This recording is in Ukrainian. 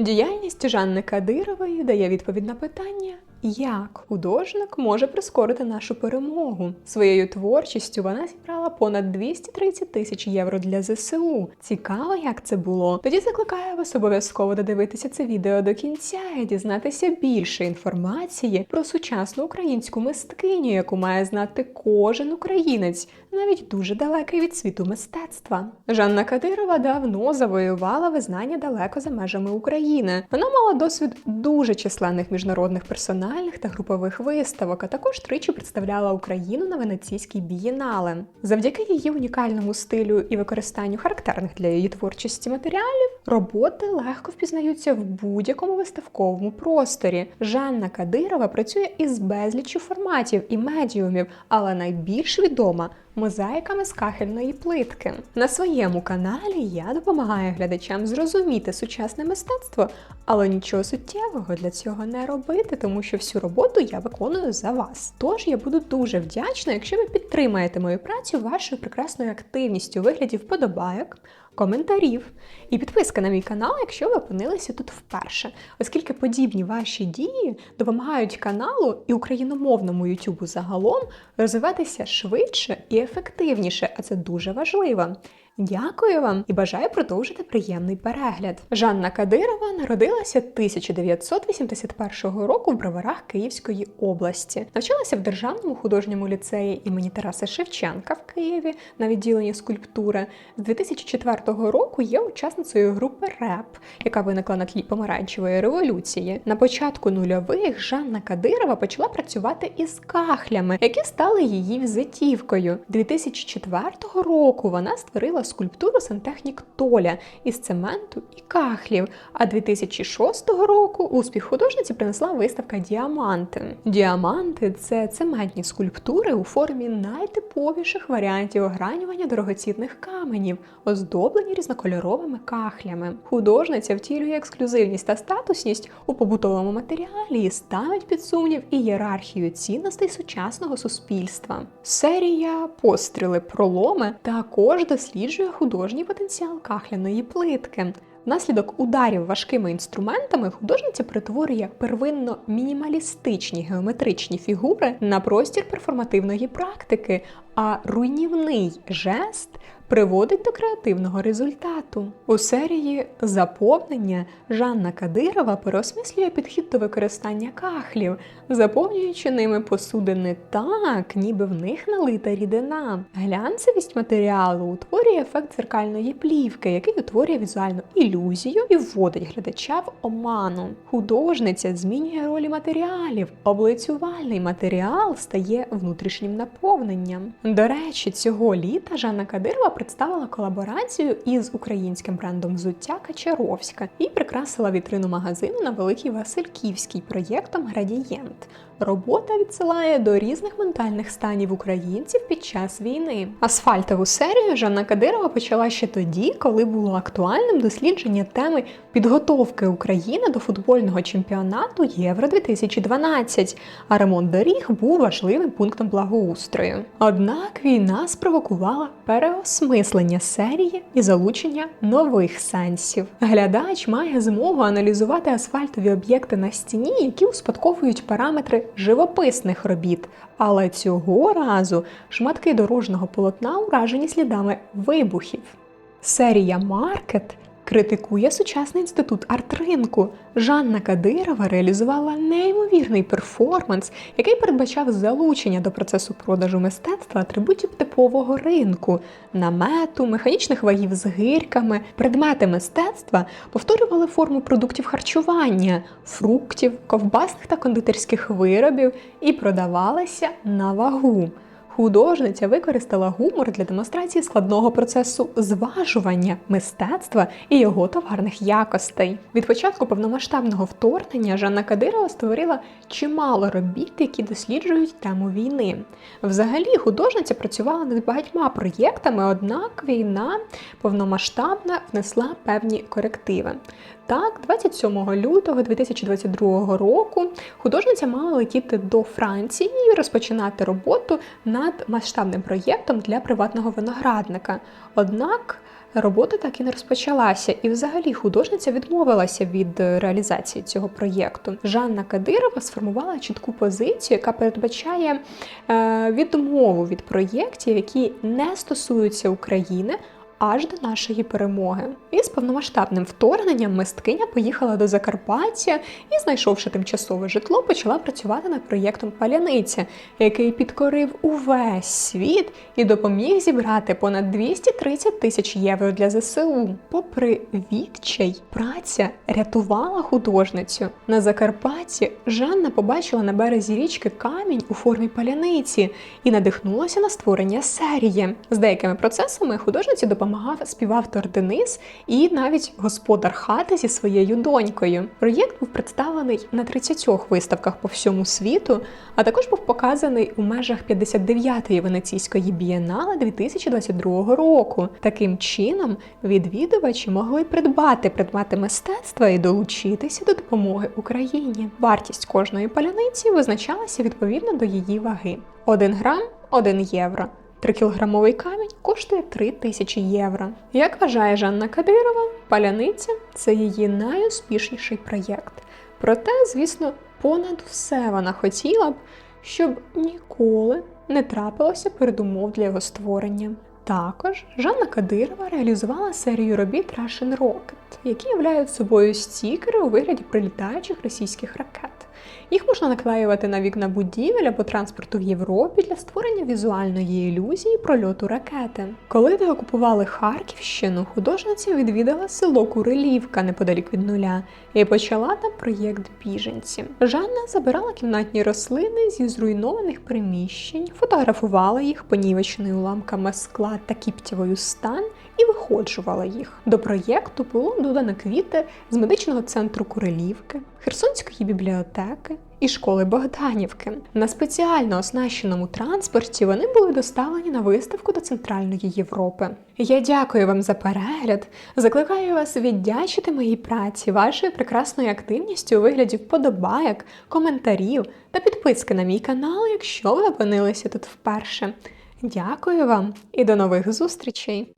Діяльність Жанни Кадирової дає відповідь на питання, як художник може прискорити нашу перемогу. Своєю творчістю вона зібрала понад 230 тисяч євро для ЗСУ. Цікаво, як це було. Тоді закликаю вас обов'язково додивитися це відео до кінця і дізнатися більше інформації про сучасну українську мисткиню, яку має знати кожен українець, навіть дуже далекий від світу мистецтва. Жанна Кадирова давно завоювала визнання далеко за межами України. Вона мала досвід дуже численних міжнародних персональних та групових виставок, а також тричі представляла Україну на венеційській бієнале. Завдяки її унікальному стилю і використанню характерних для її творчості матеріалів, роботи легко впізнаються в будь-якому виставковому просторі. Жанна Кадирова працює із безліччю форматів і медіумів, але найбільш відома мозаїками з кахельної плитки. На своєму каналі я допомагаю глядачам зрозуміти сучасне мистецтво, але нічого суттєвого для цього не робити, тому що всю роботу я виконую за вас. Тож я буду дуже вдячна, якщо ви підтримаєте мою працю вашою прекрасною активністю у вигляді вподобайок. Коментарів і підписка на мій канал, якщо ви опинилися тут вперше, оскільки подібні ваші дії допомагають каналу і україномовному Ютубу загалом розвиватися швидше і ефективніше, а це дуже важливо. Дякую вам і бажаю продовжити приємний перегляд. Жанна Кадирова народилася 1981 року в броварах Київської області. Навчалася в Державному художньому ліцеї імені Тараса Шевченка в Києві на відділенні скульптури. З 2004 року є учасницею групи РЕП, яка виникла на тлі помаранчевої революції. На початку нульових Жанна Кадирова почала працювати із кахлями, які стали її візитівкою. 2004 року вона створила скульптуру сантехнік Толя із цементу і кахлів. А 2006 року успіх художниці принесла виставка Діаманти. Діаманти це цементні скульптури у формі найтиповіших варіантів огранювання дорогоцінних каменів, оздоблені різнокольоровими кахлями. Художниця втілює ексклюзивність та статусність у побутовому матеріалі і ставить під сумнів ієрархію цінностей сучасного суспільства. Серія постріли, проломи також досліджує художній потенціал кахляної плитки. Внаслідок ударів важкими інструментами художниця перетворює первинно мінімалістичні геометричні фігури на простір перформативної практики, а руйнівний жест приводить до креативного результату. У серії заповнення Жанна Кадирова переосмислює підхід до використання кахлів, заповнюючи ними посудини так, ніби в них налита рідина. Глянцевість матеріалу утворює ефект дзеркальної плівки, який утворює візуальну ілюзію і вводить глядача в оману. Художниця змінює ролі матеріалів, облицювальний матеріал стає внутрішнім наповненням. До речі, цього літа Жанна Кадирова представила колаборацію із українським брендом взуття Качаровська і прикрасила вітрину магазину на Великій Васильківській проєктом Градієнт. Робота відсилає до різних ментальних станів українців під час війни. Асфальтову серію Жанна Кадирова почала ще тоді, коли було актуальним дослідження теми підготовки України до футбольного чемпіонату Євро 2012, а ремонт доріг був важливим пунктом благоустрою. Однак війна спровокувала переосмислення серії і залучення нових сенсів. Глядач має змогу аналізувати асфальтові об'єкти на стіні, які успадковують параметри живописних робіт. Але цього разу шматки дорожнього полотна уражені слідами вибухів. Серія Маркет критикує сучасний інститут арт-ринку. Жанна Кадирова реалізувала неймовірний перформанс, який передбачав залучення до процесу продажу мистецтва атрибутів типового ринку, намету, механічних вагів з гирками. Предмети мистецтва повторювали форму продуктів харчування, фруктів, ковбасних та кондитерських виробів і продавалися на вагу. Художниця використала гумор для демонстрації складного процесу зважування мистецтва і його товарних якостей. Від початку повномасштабного вторгнення Жанна Кадирова створила чимало робіт, які досліджують тему війни. Взагалі, художниця працювала над багатьма проєктами, однак війна повномасштабна внесла певні корективи. Так, 27 лютого 2022 року художниця мала летіти до Франції і розпочинати роботу над масштабним проєктом для приватного виноградника. Однак робота так і не розпочалася, і взагалі художниця відмовилася від е, реалізації цього проєкту. Жанна Кадирова сформувала чітку позицію, яка передбачає е, відмову від проєктів, які не стосуються України. Аж до нашої перемоги. І з повномасштабним вторгненням мисткиня поїхала до Закарпаття і, знайшовши тимчасове житло, почала працювати над проєктом Паляниця, який підкорив увесь світ і допоміг зібрати понад 230 тисяч євро для ЗСУ. Попри відчай, праця рятувала художницю. На Закарпатті Жанна побачила на березі річки камінь у формі паляниці і надихнулася на створення серії. З деякими процесами художниці допомагав співавтор Денис і навіть господар хати зі своєю донькою. Проєкт був представлений на 30 виставках по всьому світу, а також був показаний у межах 59-ї венеційської бієнале 2022 року. Таким чином відвідувачі могли придбати предмети мистецтва і долучитися до допомоги Україні. Вартість кожної паляниці визначалася відповідно до її ваги: 1 грам 1 євро. 3-кілограмовий камінь коштує 3 тисячі євро. Як вважає Жанна Кадирова, паляниця це її найуспішніший проєкт. Проте, звісно, понад все вона хотіла б, щоб ніколи не трапилося передумов для його створення. Також Жанна Кадирова реалізувала серію робіт Russian Rocket, які являють собою стікери у вигляді прилітаючих російських ракет. Їх можна наклеювати на вікна будівель або транспорту в Європі для створення візуальної ілюзії прольоту ракети. Коли деокупували Харківщину, художниця відвідала село Курилівка неподалік від нуля і почала там проєкт біженці. Жанна забирала кімнатні рослини зі зруйнованих приміщень, фотографувала їх понівеченими уламками скла та кіптєвою стан і виходжувала їх. До проєкту було додано квіти з медичного центру Курилівки, Херсонської бібліотеки і школи Богданівки. На спеціально оснащеному транспорті вони були доставлені на виставку до Центральної Європи. Я дякую вам за перегляд. Закликаю вас віддячити моїй праці, вашою прекрасною активністю у вигляді вподобайок, коментарів та підписки на мій канал, якщо ви опинилися тут вперше. Дякую вам і до нових зустрічей!